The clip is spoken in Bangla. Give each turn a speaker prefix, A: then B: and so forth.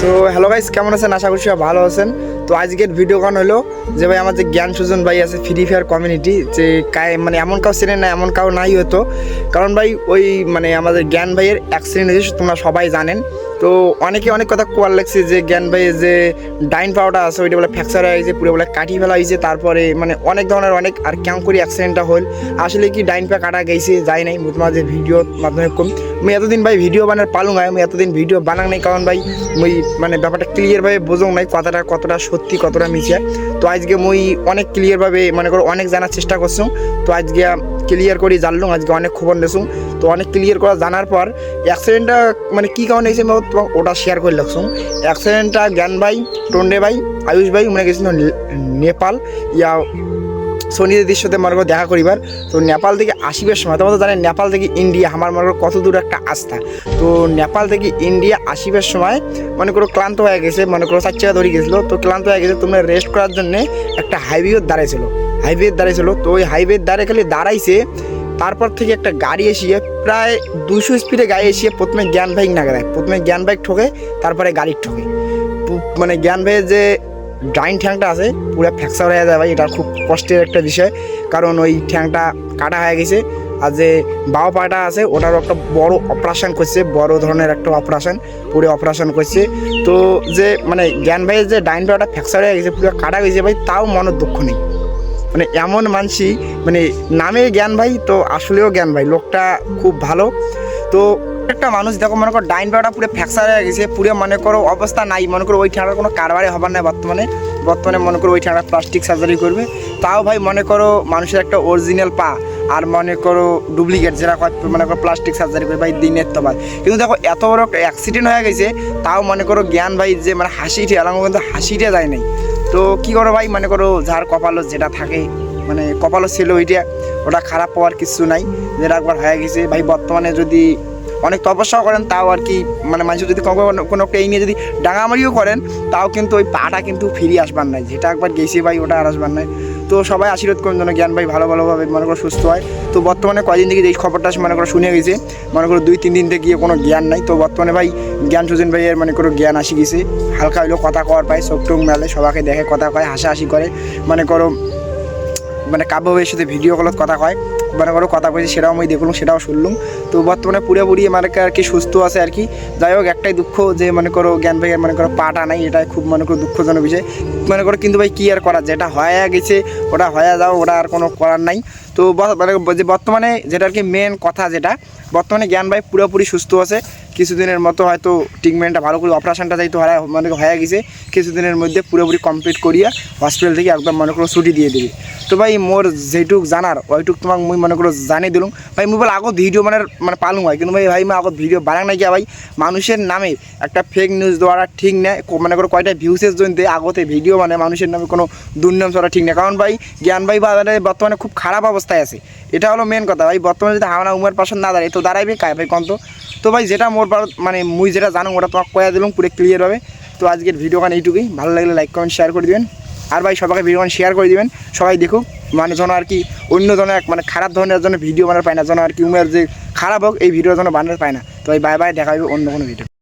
A: সো হ্যালো গাইস কেমন আছেন? আশা করছি ভালো আছেন। তো আজকের ভিডিও গান হলো যে ভাই আমার যে জ্ঞান সুজন ভাই আছে ফ্রি ফায়ার কমিউনিটি যে মানে এমন কাউ চেনে না, এমন কাউ নাই হতো কারণ ভাই ওই মানে আমাদের জ্ঞান ভাইয়ের অ্যাক্সিডেন্ট হয়েছে তোমরা সবাই জানেন। তো অনেকে অনেক কথা কোয়ার লাগছে যে জ্ঞান ভাইয়ের যে ডাইন পাওয়াটা আছে, ওইটা বলে ফ্র্যাকচার হয়ে গেছে, পুরো বলে কাটি ফেলা হয়েছে, তারপরে মানে অনেক ধরনের অনেক আর কেমন করে অ্যাক্সিডেন্টটা হল। আসলে কি ডাইন পা কাটা গেছে, যাই নাই তোমার যে ভিডিওর মাধ্যমে কম। আমি এতদিন ভাই ভিডিও বানার পালুং আমি এতদিন ভিডিও বানাং নাই, কারণ ভাই মুই মানে ব্যাপারটা ক্লিয়ারভাবে বোঝং নাই কথাটা কতটা সত্যি, কতটা মিশে তো আজকে মুই অনেক ক্লিয়ারভাবে মনে করো অনেক জানার চেষ্টা করছুম তো আজকে ক্লিয়ার করে জানলুম, আজকে অনেক খবর নেছুম তো অনেক ক্লিয়ার করা জানার পর অ্যাক্সিডেন্টটা মানে কী কারণে হয়েছে ওটা শেয়ার করে রাখছুম অ্যাক্সিডেন্টটা জ্ঞান ভাই, টন্ডে ভাই, আয়ুষ ভাই মানে গেছিল নেপাল। ইয়া সোনিদের দৃশ্যতে মনে করো দেখা করিবার। তো নেপাল থেকে আসিবার সময়, তোমরা তো জানেন নেপাল থেকে ইন্ডিয়া, আমার মনে করো কত দূর একটা আস্থা। তো নেপাল থেকে ইন্ডিয়া আসিবার সময় মনে করো ক্লান্ত হয়ে গেছে, মনে করো চার চাকা ধরে গেছিল। তো ক্লান্ত হয়ে গেছে, তোমরা রেস্ট করার জন্যে একটা হাইওয়ের দাঁড়াই ছিল হাইওয়ের দাঁড়াই ছিল তো ওই হাইওয়ের দাঁড়ে খালি দাঁড়াইছে, তারপর থেকে একটা গাড়ি এসিয়ে প্রায় দুশো স্পিডে গাড়ি এসিয়ে প্রথমে জ্ঞান বাইক না গেলায় প্রথমে জ্ঞান বাইক ঠোকে, তারপরে গাড়ির ঠোকে। মানে জ্ঞান ভাইয়ের যে ডাইন ঠ্যাংটা আছে, পুরো ফ্র্যাকচার হয়ে যায় ভাই, এটা খুব কষ্টের একটা বিষয়। কারণ ওই ঠ্যাংটা কাটা হয়ে গেছে, আর যে বাও পাটা আছে, ওটারও একটা বড় অপারেশন করছে, বড় ধরনের একটা অপারেশন পুরো অপারেশন করছে। তো যে মানে জ্ঞান ভাইয়ের যে ডাইন পাটা ফ্র্যাকচার হয়ে গেছে, পুরো কাটা গেছে ভাই, তাও মনের দুঃখ নেই। মানে এমন মানসি মানে নামে জ্ঞান ভাই, তো আসলেও জ্ঞান ভাই, লোকটা খুব ভালো। তো একটা মানুষ দেখো, মনে করো, ডাইন পাটা পুরো ফ্র্যাকচার হয়ে গেছে, পুরো মনে করো অবস্থা নাই, মনে করো ওই ঠেঁড়ার কোনো কারবারে হবার নাই বর্তমানে। বর্তমানে মনে করো ওই ঠেঁড়া প্লাস্টিক সার্জারি করবে। তাও ভাই মনে করো মানুষের একটা অরিজিনাল পা, আর মনে করো ডুপ্লিকেট যেটা মনে করো প্লাস্টিক সার্জারি করে, ভাই দিনের তো ভাই। কিন্তু দেখো, এত বড় একটা অ্যাক্সিডেন্ট হয়ে গেছে, তাও মনে করো জ্ঞান ভাই যে মানে হাসিটে এলাম কিন্তু হাসিটা যায় নাই। তো কি করো ভাই, মনে করো যার কপালও যেটা থাকে মানে কপালও ছিল ওইটা, ওটা খারাপ পাওয়ার কিছু নাই, যেটা একবার হয়ে গেছে। ভাই বর্তমানে যদি অনেক তপস্যাও করেন, তাও আর কি মানে মানুষ যদি কখনো কোনো একটা এই নিয়ে যদি ডাঙামারিও করেন, তাও কিন্তু ওই পাটা কিন্তু ফিরিয়ে আসবার নাই। যেটা একবার গেছে ভাই, ওটা আর আসবার নাই। তো সবাই আশীর্বাদ করুন যেন জ্ঞান ভাই ভালো, ভালোভাবে মনে করো সুস্থ হয়। তো বর্তমানে কয়দিন থেকে এই খবরটা মনে করো শুনে গেছে, মনে করো দুই, তিন দিন থেকে গিয়ে কোনো জ্ঞান নাই। তো বর্তমানে ভাই জ্ঞান সুজন ভাইয়ের মনে করো জ্ঞান আসি গেছে। হালকা হইলেও কথা কওয়ার পায়, চোখ টোক মেলে, সবাইকে দেখে কথা কয়, হাসাহাসি করে, মনে করো মানে কাব্য সাথে ভিডিও কলত কথা কয়। মানে করো কথা কইছে সেটাও আমি দেখলাম, সেটাও শুনলাম। তো বর্তমানে পুরোপুরি মানে আর কি সুস্থ আছে আর কি। যাই হোক, একটাই দুঃখ যে মনে করো জ্ঞান ভাইয়ের মনে করো পাটা নাই এটা খুব মনে করো দুঃখজনক বিষয়। মনে করো কিন্তু ভাই কী আর করা, যেটা হয়ে গেছে, ওটা হয়ে যাও, ওটা আর কোনো করার নাই। তো মানে যে বর্তমানে যেটা আর কি মেন কথা যেটা, বর্তমানে জ্ঞান ভাই পুরোপুরি সুস্থ আছে। কিছুদিনের মতো হয়তো ট্রিটমেন্টটা ভালো করে অপারেশনটা যাইতো হয়ে মানে হয়ে গেছে, কিছুদিনের মধ্যে পুরোপুরি কমপ্লিট করিয়া হসপিটাল থেকে একদম মনে করো ছুটি দিয়ে দিবি। তো ভাই মোর যেটুক জানার, ওইটুক তোমাক মুই মনে করো জানিয়ে দিলুম। ভাই মুই বলে আগত ভিডিও মানে মানে পালুম হয় কিন্তু ভাই ভাই মই আগত ভিডিও বানাং নাই গিয়া ভাই? মানুষের নামে একটা ফেক নিউজ দেওয়াটা ঠিক কো- মনে করো কয়টা ভিউসের জন্য আগতে ভিডিও মানে মানুষের নামে কোনো দুর্নাম চলা ঠিক নেই। কারণ ভাই, জ্ঞান ভাই বাজারে বর্তমানে খুব খারাপ অবস্থায় আছে। এটা হলো মেন কথা। ভাই, বর্তমানে যদি হাওনা উমের পাশে না দাঁড়ায়, তো দাঁড়াইবে কায় ভাই কন্ত তো? ভাই, যেটা মোর পার মানে মুই যেটা জানো ওটা তোমাকে কয়া দিলাম পুরো ক্লিয়ার হবে তো আজকের ভিডিও গান এইটুকুই। ভালো লাগলে লাইক কমেন্ট শেয়ার করে দিবেন। আর ভাই, সবাইকে ভিডিও গান শেয়ার করে দিবেন। সবাই দেখুক মানে যেন আর কি অন্য ধরনের এক মানে খারাপ ধরনের জন্য ভিডিও বানার পায় না, যেন আর কি উমের যে খারাপ হোক, এই ভিডিওর জন্য বানার পায় না। তো ভাই বাই বাই দেখা হবে অন্য কোনো ভিডিও